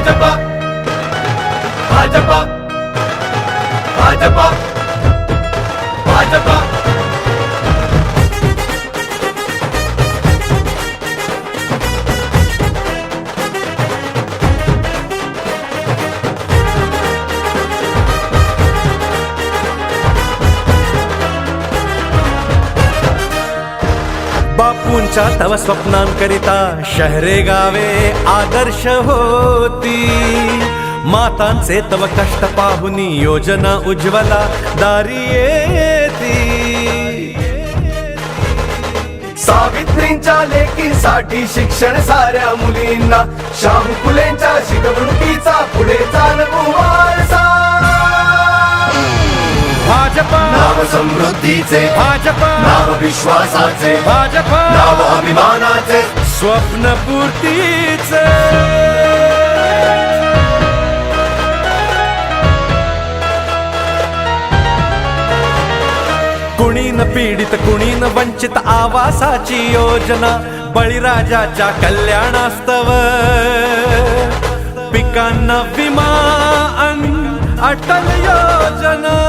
भाजपा भाजपा भाजपा भाजपा बापूंच्या तव स्वप्नांकरिता शहरे गावे आदर्श होती. मातांचे तव कष्ट पाहुनी योजना उज्ज्वला दारी येती. सावित्रींच्या लेकीसाठी शिक्षण साऱ्या मुलींना शाहू फुलेंच्या शिकवणुकीचा पुढे चालवू वारसा. भाजपा समृद्धीचे भाजप. नाव विश्वासाचे नाव अभिमानाचे. कुणी न पीडित कुणी न वंचित आवासाची योजना बळीराजाच्या कल्याणास्तव. पिकांना विमा अटल योजना.